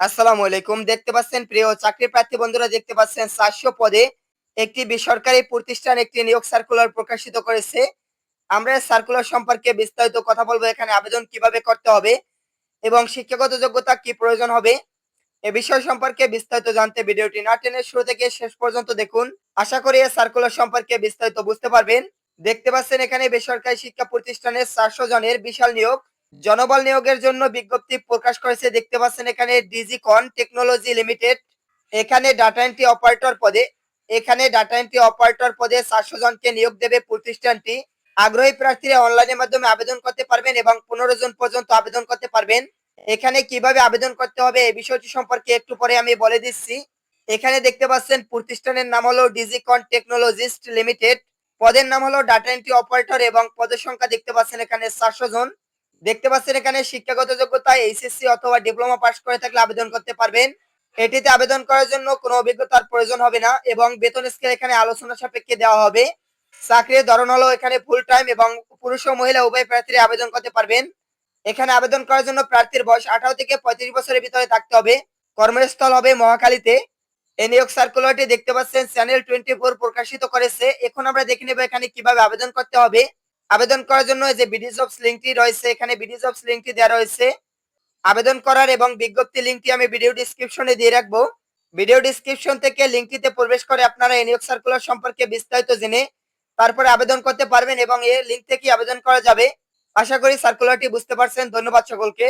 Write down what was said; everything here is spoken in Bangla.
আসসালামু আলাইকুম। দেখতে পাচ্ছেন প্রিয় চাকরি প্রার্থী বন্ধুরা, দেখতে পাচ্ছেন চারশো পদে একটি বেসরকারি প্রতিষ্ঠান, একটি নিয়োগ সার্কুলার প্রকাশিত করেছে। আমরা সার্কুলার সম্পর্কে বিস্তারিত কথা বলব। এখানে আবেদন কীভাবে করতে হবে এবং শিক্ষাগত যোগ্যতা কি প্রয়োজন হবে এ বিষয় সম্পর্কে বিস্তারিত জানতে ভিডিওটি না টেনে শুরু থেকে শেষ পর্যন্ত দেখুন। আশা করি এই সার্কুলার সম্পর্কে বিস্তারিত বুঝতে পারবেন। দেখতে পাচ্ছেন এখানে বেসরকারি শিক্ষা প্রতিষ্ঠানের চারশো জনের বিশাল নিয়োগ। জনবল নিয়োগের জন্য বিজ্ঞপ্তি প্রকাশ করেছে, দেখতে পাচ্ছেন এখানে ডিজিকন টেকনোলজি লিমিটেড। এখানে ডাটা এন্ট্রি অপারেটর পদে, এখানে ডাটা এন্ট্রি অপারেটর পদে চারশো জনকে নিয়োগ দেবে প্রতিষ্ঠানটি। আগ্রহী প্রার্থীরা অনলাইনের মাধ্যমে আবেদন করতে পারবেন এবং পনেরো জন পর্যন্ত আবেদন করতে পারবেন। এখানে কীভাবে আবেদন করতে হবে এই বিষয়টি সম্পর্কে একটু পরে আমি বলে দিচ্ছি। এখানে দেখতে পাচ্ছেন প্রতিষ্ঠানের নাম হলো ডিজিকন টেকনোলজিস্ট লিমিটেড। পদের নাম হলো ডাটা এন্ট্রি অপারেটর এবং পদের সংখ্যা দেখতে পাচ্ছেন এখানে চারশো জন। দেখতে পাচ্ছেন এখানে শিক্ষাগত যোগ্যতা, এইচএসসি অথবা ডিপ্লোমা পাস করে থাকলে আবেদন করতে পারবেন। এটিতে আবেদন করার জন্য কোনো অভিজ্ঞতার প্রয়োজন হবে না এবং বেতন স্কেল এখানে আলোচনা সাপেক্ষে দেওয়া হবে। চাকরির ধরন হলো এখানে ফুল টাইম এবং পুরুষ ও মহিলা উভয় প্রার্থীরা আবেদন করতে পারবেন। এখানে আবেদন করার জন্য প্রার্থীর বয়স আঠারো থেকে পঁয়ত্রিশ বছরের ভিতরে থাকতে হবে। কর্মস্থল হবে মহাখালীতে। এই নিয়োগ সার্কুলারটি দেখতে পাচ্ছেন চ্যানেল টোয়েন্টি ফোর প্রকাশিত করেছে। এখন আমরা দেখে নেব এখানে কীভাবে আবেদন করতে হবে। আবেদন করার জন্য যে বিডি জবস লিঙ্কটি রয়েছে, এখানে বিডি জবস লিঙ্কটি দেওয়া রয়েছে। আবেদন করার এবং বিজ্ঞপ্তি লিঙ্কটি আমি ভিডিও ডিসক্রিপশনে দিয়ে রাখব। ভিডিও ডিসক্রিপশন থেকে লিঙ্কটিতে প্রবেশ করে আপনারা এই নিয়োগ সার্কুলার সম্পর্কে বিস্তারিত জেনে তারপরে আবেদন করতে পারবেন এবং এই লিঙ্ক থেকে আবেদন করা যাবে। আশা করি সার্কুলারটি বুঝতে পারছেন। ধন্যবাদ সকলকে।